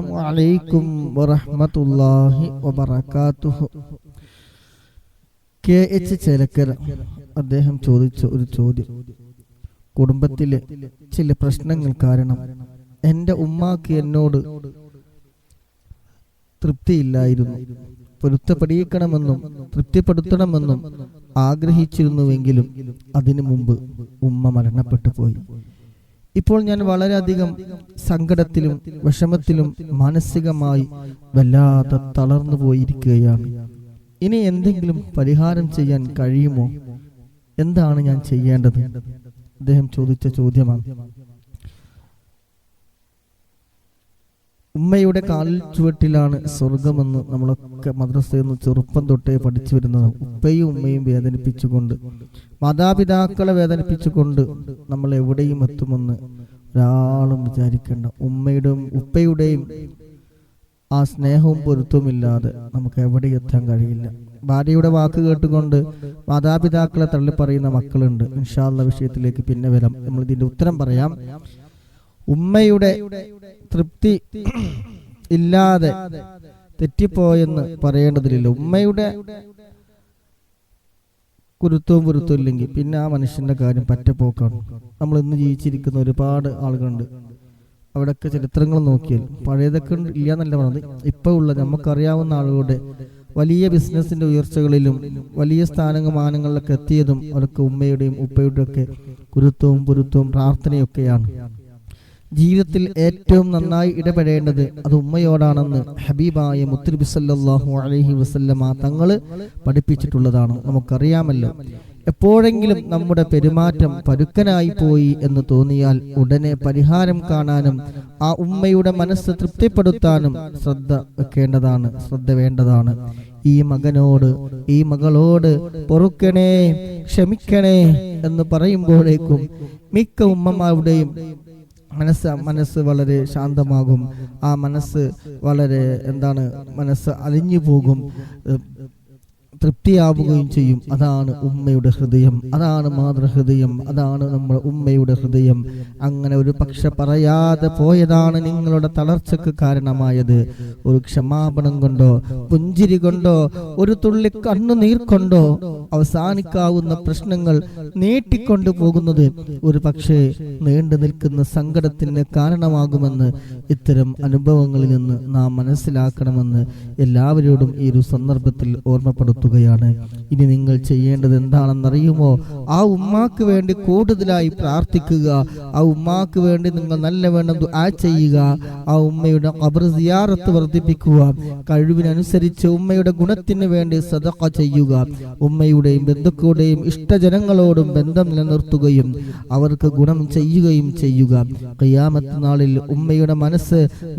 അസ്സലാമു അലൈക്കും വറഹ്മത്തുള്ളാഹി വബറകാതുഹു കെ എച്ച് ചേലക്കര അദ്ദേഹം ചോദിച്ച ഒരു ചോദ്യം. കുടുംബത്തിലെ ചില പ്രശ്നങ്ങൾ കാരണം എന്റെ ഉമ്മാക്ക് എന്നോട് തൃപ്തിയില്ലായിരുന്നു. പൊരുത്തപ്പെടിയിക്കണമെന്നും തൃപ്തിപ്പെടുത്തണമെന്നും ആഗ്രഹിച്ചിരുന്നുവെങ്കിലും അതിനു മുമ്പ് ഉമ്മ മരണപ്പെട്ടു പോയി. ഇപ്പോൾ ഞാൻ വളരെയധികം സങ്കടത്തിലും വിഷമത്തിലും മാനസികമായി വല്ലാതെ തളർന്നു പോയിരിക്കുകയാണ്. ഇനി എന്തെങ്കിലും പരിഹാരം ചെയ്യാൻ കഴിയുമോ? എന്താണ് ഞാൻ ചെയ്യേണ്ടത്? അദ്ദേഹം ചോദിച്ച ചോദ്യമാണ്. ഉമ്മയുടെ കാലിൽ ചുവട്ടിലാണ് സ്വർഗമെന്ന് നമ്മളൊക്കെ മദ്രസയിൽ നിന്ന് ചെറുപ്പം തൊട്ടേ പഠിച്ചു വരുന്നത്. ഉപ്പയും ഉമ്മയും വേദനിപ്പിച്ചുകൊണ്ട് മാതാപിതാക്കളെ വേദനിപ്പിച്ചുകൊണ്ട് നമ്മൾ എവിടെയും എത്തുമെന്ന് ഒരാളും വിചാരിക്കേണ്ട. ഉമ്മയുടെയും ഉപ്പയുടെയും ആ സ്നേഹവും പൊരുത്തവുമില്ലാതെ നമുക്ക് എവിടെ എത്താൻ കഴിയില്ല. ഭാര്യയുടെ വാക്ക് കേട്ടുകൊണ്ട് മാതാപിതാക്കളെ തള്ളിപ്പറയുന്ന മക്കളുണ്ട്. ഇൻഷാല്ല വിഷയത്തിലേക്ക് പിന്നെ വരാം. നമ്മൾ ഇതിന്റെ ഉത്തരം പറയാം. ഉമ്മയുടെ തൃപ്തി ഇല്ലാതെ തെറ്റിപ്പോയെന്ന് പറയേണ്ടതില്ല. ഉമ്മയുടെ കുരുത്തവും പുരുത്തവും ഇല്ലെങ്കിൽ പിന്നെ ആ മനുഷ്യന്റെ കാര്യം പറ്റപ്പോക്കാണ്. നമ്മൾ ഇന്ന് ജീവിച്ചിരിക്കുന്ന ഒരുപാട് ആളുകളുണ്ട്. അവിടെയൊക്കെ ചരിത്രങ്ങൾ നോക്കിയാൽ പഴയതൊക്കെ ഉണ്ട് ഇല്ല എന്നല്ല പറഞ്ഞത്. ഇപ്പോൾ ഉള്ള നമുക്കറിയാവുന്ന ആളുകളുടെ വലിയ ബിസിനസിന്റെ ഉയർച്ചകളിലും വലിയ സ്ഥാനങ്ങൾ മാനങ്ങളിലൊക്കെ എത്തിയതും അവർക്ക് ഉമ്മയുടെയും ഉപ്പയുടെയും ഒക്കെ കുരുത്തവും പൊരുത്തവും പ്രാർത്ഥനയൊക്കെയാണ്. ജീവിതത്തിൽ ഏറ്റവും നന്നായി ഇടപെടേണ്ടത് അത് ഉമ്മയോടാണെന്ന് ഹബീബായ മുത്തുനബി സല്ലല്ലാഹു അലൈഹി വസല്ലമ തങ്ങൾ പഠിപ്പിച്ചിട്ടുള്ളതാണ്. നമുക്കറിയാമല്ലോ. എപ്പോഴെങ്കിലും നമ്മുടെ പെരുമാറ്റം പരുക്കനായി പോയി എന്ന് തോന്നിയാൽ ഉടനെ പരിഹാരം കാണാനും ആ ഉമ്മയുടെ മനസ്സ് തൃപ്തിപ്പെടുത്താനും ശ്രദ്ധ വെക്കേണ്ടതാണ് ശ്രദ്ധ വേണ്ടതാണ്. ഈ മകനോട് ഈ മകളോട് പൊറുക്കണേ ക്ഷമിക്കണേ എന്ന് പറയുമ്പോഴേക്കും മിക്ക ഉമ്മമാരുടെയും മനസ്സ് മനസ്സ് വളരെ ശാന്തമാകും. ആ മനസ്സ് വളരെ എന്താണ് മനസ്സ് അലിഞ്ഞു പോകും തൃപ്തിയാവുകയും ചെയ്യും. അതാണ് ഉമ്മയുടെ ഹൃദയം അതാണ് മാതൃഹൃദയം അതാണ് നമ്മുടെ ഉമ്മയുടെ ഹൃദയം. അങ്ങനെ ഒരു പക്ഷെ പറയാതെ പോയതാണ് നിങ്ങളുടെ തളർച്ചക്ക് കാരണമായത്. ഒരു ക്ഷമാപണം കൊണ്ടോ പുഞ്ചിരി കൊണ്ടോ ഒരു തുള്ളി കണ്ണുനീർ കൊണ്ടോ അവസാനിക്കാവുന്ന പ്രശ്നങ്ങൾ നീട്ടിക്കൊണ്ടു പോകുന്നത് ഒരു പക്ഷേ നീണ്ടു നിൽക്കുന്ന സങ്കടത്തിന് കാരണമാകുമെന്ന് ഇത്തരം അനുഭവങ്ങളിൽ നിന്ന് നാം മനസ്സിലാക്കണമെന്ന് എല്ലാവരോടും ഈ ഒരു സന്ദർഭത്തിൽ ഓർമ്മപ്പെടുത്തുകയാണ്. ഇനി നിങ്ങൾ ചെയ്യേണ്ടത് എന്താണെന്നറിയുമോ? ആ ഉമ്മാക്ക് വേണ്ടി കൂടുതലായി പ്രാർത്ഥിക്കുക. ആ ഉമ്മാക്ക് വേണ്ടി നിങ്ങൾ നല്ല വേണ്ടത് ദുആ ചെയ്യുക. ആ ഉമ്മയുടെ ഖബർ സിയാറത്ത് വർദ്ധിപ്പിക്കുക. കഴിവിനനുസരിച്ച് ഉമ്മയുടെ ഗുണത്തിന് വേണ്ടി സദഖ ചെയ്യുക. ഉമ്മയുടെയും ബന്ധുക്കളുടെയും ഇഷ്ടജനങ്ങളോടും ബന്ധം നിലനിർത്തുകയും അവർക്ക് ഗുണം ചെയ്യുകയും ചെയ്യുക. ഖിയാമത്ത് നാളിൽ ഉമ്മയുടെ മനസ്സ്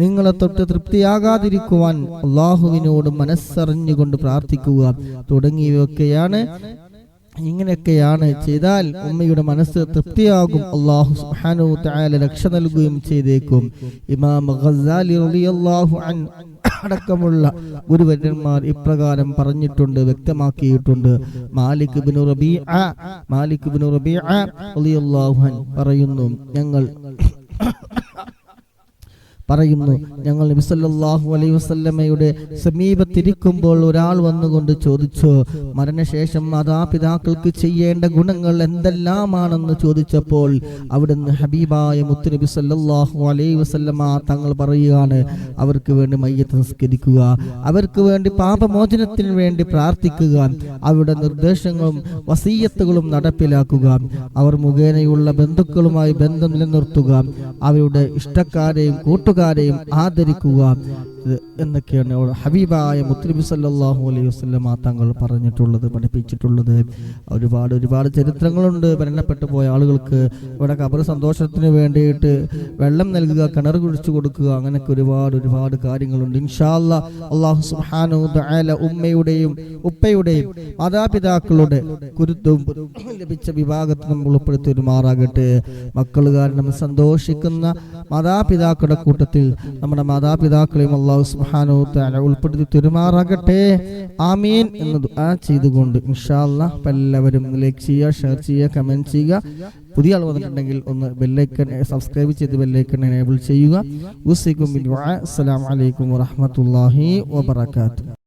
നിങ്ങളെ തൊട്ട് തൃപ്തിയാകാതിരിക്കുവാൻ അള്ളാഹുവിനോട് മനസ്സറിഞ്ഞുകൊണ്ട് പ്രാർത്ഥിക്കുക. തുടങ്ങിയവയൊക്കെയാണ് ഇങ്ങനെയൊക്കെയാണ് ചെയ്താൽ ഉമ്മയുടെ മനസ്സ് തൃപ്തിയാകും. അള്ളാഹു സുഹാനു തആല രക്ഷ നൽകുകയും ചെയ്തേക്കും. ഇമാം ഖസാലി റളിയല്ലാഹു അൻ അടക്കമുള്ള ഗുരുവര്യന്മാർ ഇപ്രകാരം പറഞ്ഞിട്ടുണ്ട് വ്യക്തമാക്കിയിട്ടുണ്ട്. മാലിക് ബിനു റബീഅ മാലിക് ബിനു റബീഅ റളിയല്ലാഹു അൻ പറയുന്നു ഞങ്ങൾ പറയുന്നു. ഞങ്ങൾ നബി സല്ലല്ലാഹു അലൈഹി വസല്ലമയുടെ സമീപത്തിരിക്കുമ്പോൾ ഒരാൾ വന്നുകൊണ്ട് ചോദിച്ചു മരണശേഷം മാതാപിതാക്കൾക്ക് ചെയ്യേണ്ട ഗുണങ്ങൾ എന്തെല്ലാമാണെന്ന് ചോദിച്ചപ്പോൾ അവിടുന്ന് ഹബീബായ മുത്തു നബി സല്ലാഹു അലൈഹി വസ്ല്ലമ്മ തങ്ങൾ പറയുകയാണ് അവർക്ക് വേണ്ടി മയ്യത്ത് നിസ്കരിക്കുക അവർക്ക് വേണ്ടി പാപമോചനത്തിന് വേണ്ടി പ്രാർത്ഥിക്കുക അവരുടെ നിർദ്ദേശങ്ങളും വസീയത്തുകളും നടപ്പിലാക്കുക അവർ മുഖേനയുള്ള ബന്ധുക്കളുമായി ബന്ധം നിലനിർത്തുക അവരുടെ ഇഷ്ടക്കാരെയും കൂട്ടുകാരെയും ആദരിക്കുക ഇത് എന്നൊക്കെയാണ് ഹബീബായ മുത്തലിബി സല്ലാഹു അലൈഹി വസല്ലമ തങ്ങൾ പറഞ്ഞിട്ടുള്ളത് പഠിപ്പിച്ചിട്ടുള്ളത്. ഒരുപാട് ഒരുപാട് ചരിത്രങ്ങളുണ്ട്. മരണപ്പെട്ടു പോയ ആളുകൾക്ക് ഇവിടെ കബർ സന്തോഷത്തിന് വേണ്ടിയിട്ട് വെള്ളം നൽകുക കിണർ കുഴിച്ചു കൊടുക്കുക അങ്ങനെയൊക്കെ ഒരുപാട് ഒരുപാട് കാര്യങ്ങളുണ്ട്. ഇൻഷാല്ല അള്ളാഹു സുഹാനു ഉമ്മയുടെയും ഉപ്പയുടെയും മാതാപിതാക്കളുടെ കുരുത്തവും ലഭിച്ച വിഭാഗത്തിൽ നമ്മൾ ഉൾപ്പെടുത്തി ഒരു മാറാകട്ടെ മക്കൾ കാരണം സന്തോഷിക്കുന്ന മാതാപിതാക്കളുടെ കൂട്ടത്തിൽ നമ്മുടെ മാതാപിതാക്കളെയും അള്ളാഹു സുഹാനോ തആല ഉൾപ്പെടുത്തി പെരുമാറാകട്ടെ ആമീൻ എന്ന് ദുആ ചെയ്തുകൊണ്ട് ഇൻഷാല്ല എല്ലാവരും ലൈക്ക് ചെയ്യുക ഷെയർ ചെയ്യുക കമന്റ് ചെയ്യുക. പുതിയ ആൾ വന്നിട്ടുണ്ടെങ്കിൽ ഒന്ന് ബെല്ലൈക്കൺ സബ്സ്ക്രൈബ് ചെയ്ത് ബെല്ലൈക്കൺ എനേബിൾ ചെയ്യുക. ഉസിക്കും അസ്സലാമു അലൈക്കും വറഹ്മത്തുള്ളാഹി വബറകാതുഹു.